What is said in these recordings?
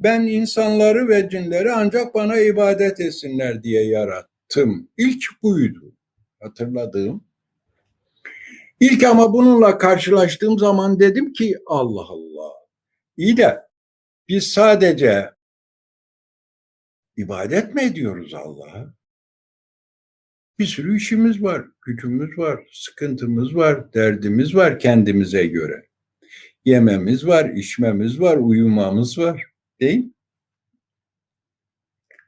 Ben insanları ve cinleri ancak bana ibadet etsinler diye yarattım. İlk buydu hatırladığım. İlk ama bununla karşılaştığım zaman dedim ki Allah Allah. İyi de biz sadece ibadet mi ediyoruz Allah'a? Bir sürü işimiz var, gücümüz var, sıkıntımız var, derdimiz var kendimize göre. Yememiz var, içmemiz var, uyumamız var. Değil?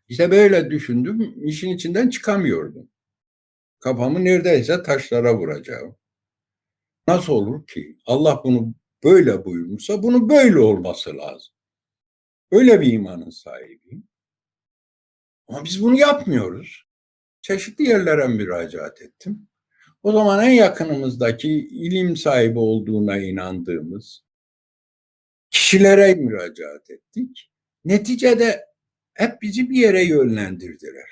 İşte böyle düşündüm, işin içinden çıkamıyordum. Kafamı neredeyse taşlara vuracağım. Nasıl olur ki? Allah bunu böyle buyurmuşsa bunu böyle olması lazım. Öyle bir imanın sahibiyim. Ama biz bunu yapmıyoruz. Çeşitli yerlere müracaat ettim. O zaman en yakınımızdaki ilim sahibi olduğuna inandığımız kişilere müracaat ettik. Neticede hep bizi bir yere yönlendirdiler.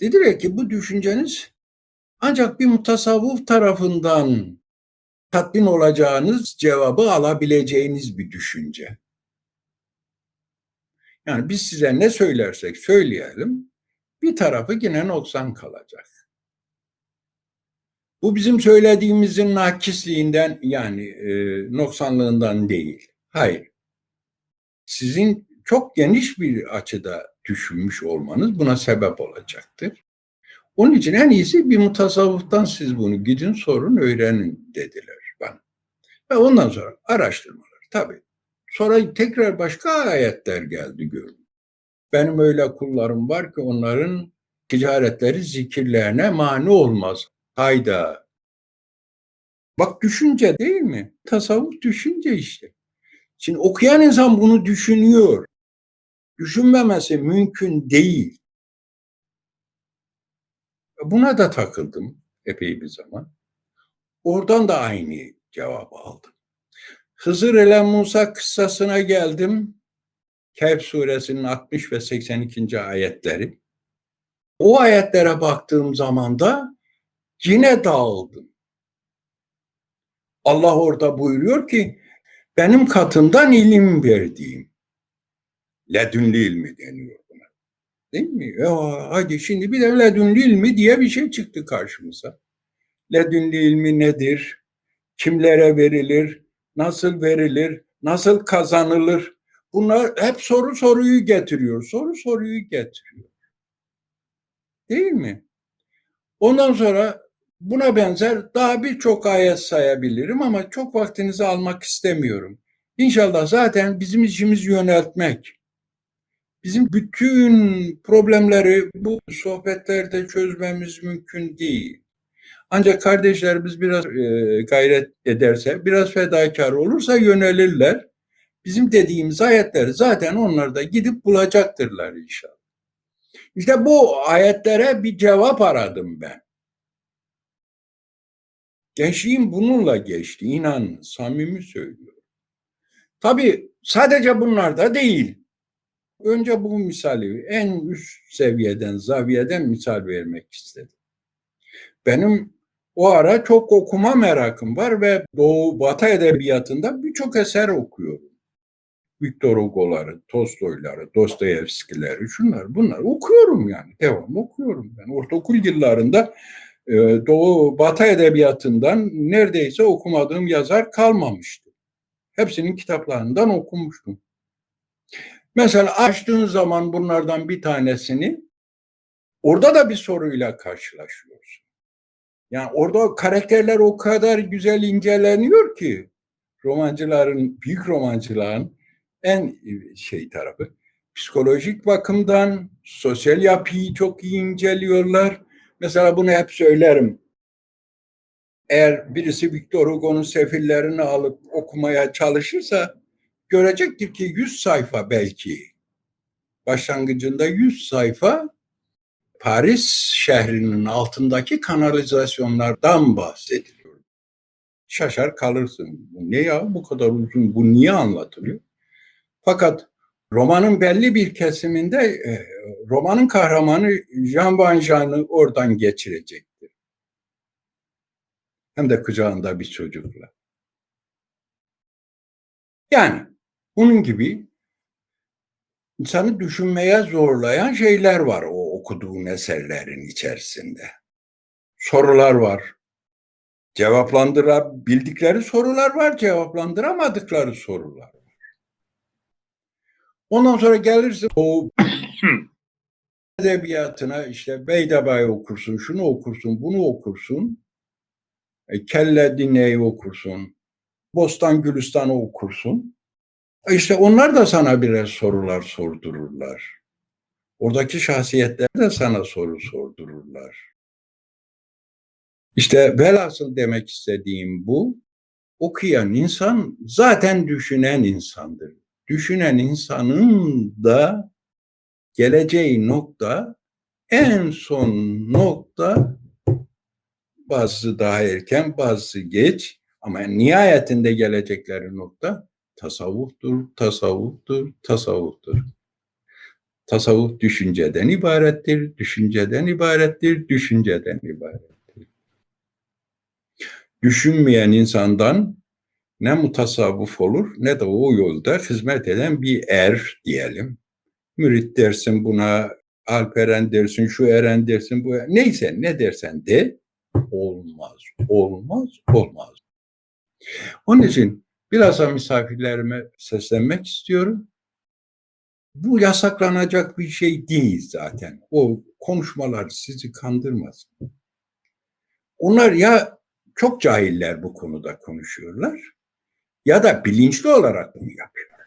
Dediler ki bu düşünceniz ancak bir mutasavvuf tarafından tatmin olacağınız cevabı alabileceğiniz bir düşünce. Yani biz size ne söylersek söyleyelim bir tarafı yine noksan kalacak. Bu bizim söylediğimizin nakisliğinden yani e, noksanlığından değil. Hayır. Sizin çok geniş bir açıda düşünmüş olmanız buna sebep olacaktır. Onun için en iyisi bir mutasavvıftan siz bunu gidin sorun öğrenin dediler bana. Ve ondan sonra araştırmalar tabii. Sonra tekrar başka ayetler geldi gördüm. Benim öyle kullarım var ki onların ticaretleri zikirlerine mani olmaz. Hayda. Bak düşünce değil mi? Tasavvuf düşünce işte. Şimdi okuyan insan bunu düşünüyor. Düşünmemesi mümkün değil. Buna da takıldım epey bir zaman. Oradan da aynı cevabı aldım. Hızır ile Musa kıssasına geldim. Kehf suresinin 60 ve 82. ayetleri. O ayetlere baktığım zaman da yine dağıldım. Allah orada buyuruyor ki benim katımdan ilim verdiğim. Ledünlü ilmi deniyor buna. Değil mi? Ya, hadi şimdi bir de ledünlü ilmi diye bir şey çıktı karşımıza. Ledünlü ilmi nedir? Kimlere verilir? Nasıl verilir? Nasıl kazanılır? Bunlar hep soru soruyu getiriyor. Soru soruyu getiriyor. Değil mi? Ondan sonra buna benzer daha birçok ayet sayabilirim ama çok vaktinizi almak istemiyorum. İnşallah zaten bizim işimiz yöneltmek. Bizim bütün problemleri bu sohbetlerde çözmemiz mümkün değil. Ancak kardeşlerimiz biraz e, gayret ederse, biraz fedakar olursa yönelirler. Bizim dediğimiz ayetleri zaten onlar da gidip bulacaktırlar inşallah. İşte bu ayetlere bir cevap aradım ben. Gençliğim bununla geçti. İnan, samimi söylüyorum. Tabii sadece bunlar da değil. Önce bu misali en üst seviyeden, zaviyeden misal vermek istedim. Benim o ara çok okuma merakım var ve Doğu Batı edebiyatında birçok eser okuyorum. Victor Hugo'ları, Tolstoy'ları, Dostoyevski'leri, şunlar bunlar okuyorum yani. Devam okuyorum. Ben ortaokul yıllarında Doğu Batı edebiyatından neredeyse okumadığım yazar kalmamıştı. Hepsinin kitaplarından okumuştum. Mesela açtığın zaman bunlardan bir tanesini orada da bir soruyla karşılaşıyorsun. Yani orada karakterler o kadar güzel inceleniyor ki romancıların, büyük romancıların en şey tarafı. Psikolojik bakımdan sosyal yapıyı çok iyi inceliyorlar. Mesela bunu hep söylerim. Eğer birisi Victor Hugo'nun sefillerini alıp okumaya çalışırsa görecektir ki 100 sayfa belki. Başlangıcında 100 sayfa Paris şehrinin altındaki kanalizasyonlardan bahsediliyor. Şaşar kalırsın. Bu ne ya bu kadar uzun bu niye anlatılıyor? Fakat romanın belli bir kesiminde e, romanın kahramanı Jean Valjean'ı oradan geçirecektir. Hem de kucağında bir çocukla. Yani bunun gibi insanı düşünmeye zorlayan şeyler var o okuduğun eserlerin içerisinde. Sorular var. Cevaplandırabildikleri sorular var, cevaplandıramadıkları sorular. Ondan sonra gelirsin o edebiyatına işte Beydebay okursun, şunu okursun, bunu okursun. E, Kelle Dinle'yi okursun. Bostan Gülistan'ı okursun. E, İşte onlar da sana birer sorular sordururlar. Oradaki şahsiyetler de sana soru sordururlar. İşte velhasıl demek istediğim bu. Okuyan insan zaten düşünen insandır. Düşünen insanın da geleceği nokta en son nokta bazısı daha erken bazısı geç ama nihayetinde gelecekleri nokta tasavvuftur, tasavvuftur, tasavvuftur. Tasavvuf düşünceden ibarettir, düşünceden ibarettir, düşünceden ibarettir. Düşünmeyen insandan ne mutasavvuf olur ne de o yolda hizmet eden bir er diyelim. Mürit dersin buna, Alperen dersin, şu eren dersin, bu neyse ne dersen de olmaz, olmaz, olmaz. Onun için bilhassa misafirlerime seslenmek istiyorum. Bu yasaklanacak bir şey değil zaten. O konuşmalar sizi kandırmasın. Onlar ya çok cahiller bu konuda konuşuyorlar ya da bilinçli olarak bunu yapıyorlar.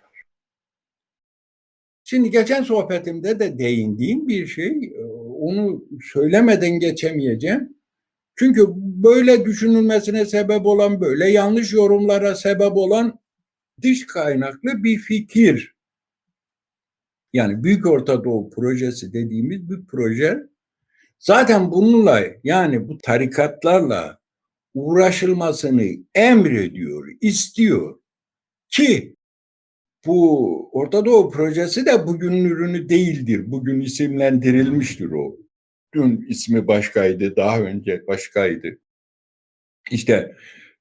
Şimdi geçen sohbetimde de değindiğim bir şey, onu söylemeden geçemeyeceğim. Çünkü böyle düşünülmesine sebep olan, böyle yanlış yorumlara sebep olan dış kaynaklı bir fikir. Yani Büyük Orta Doğu projesi dediğimiz bir proje zaten bununla yani bu tarikatlarla uğraşılmasını emrediyor, istiyor ki bu Orta Doğu projesi de bugünün ürünü değildir. Bugün isimlendirilmiştir o. Dün ismi başkaydı, daha önce başkaydı. İşte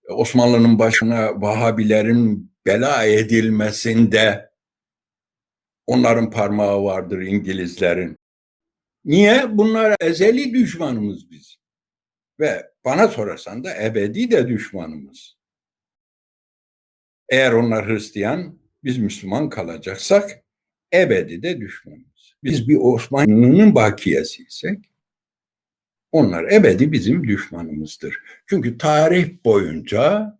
Osmanlı'nın başına Vahabilerin bela edilmesinde onların parmağı vardır İngilizlerin. Niye? Bunlar ezeli düşmanımız biz. Ve bana sorarsan da ebedi de düşmanımız. Eğer onlar Hristiyan, biz Müslüman kalacaksak ebedi de düşmanımız. Biz bir Osmanlı'nın bakiyesiysek onlar ebedi bizim düşmanımızdır. Çünkü tarih boyunca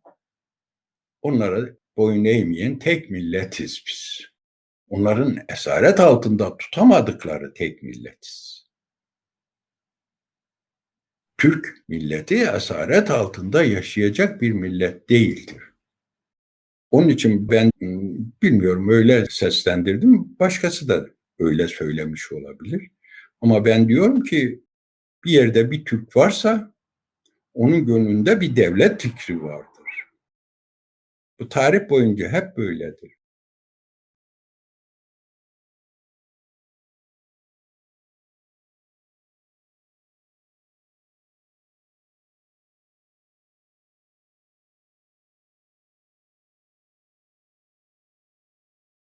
onlara boyun eğmeyen tek milletiz biz. Onların esaret altında tutamadıkları tek milletiz. Türk milleti esaret altında yaşayacak bir millet değildir. Onun için ben bilmiyorum öyle seslendirdim. Başkası da öyle söylemiş olabilir. Ama ben diyorum ki bir yerde bir Türk varsa onun gönlünde bir devlet fikri vardır. Bu tarih boyunca hep böyledir.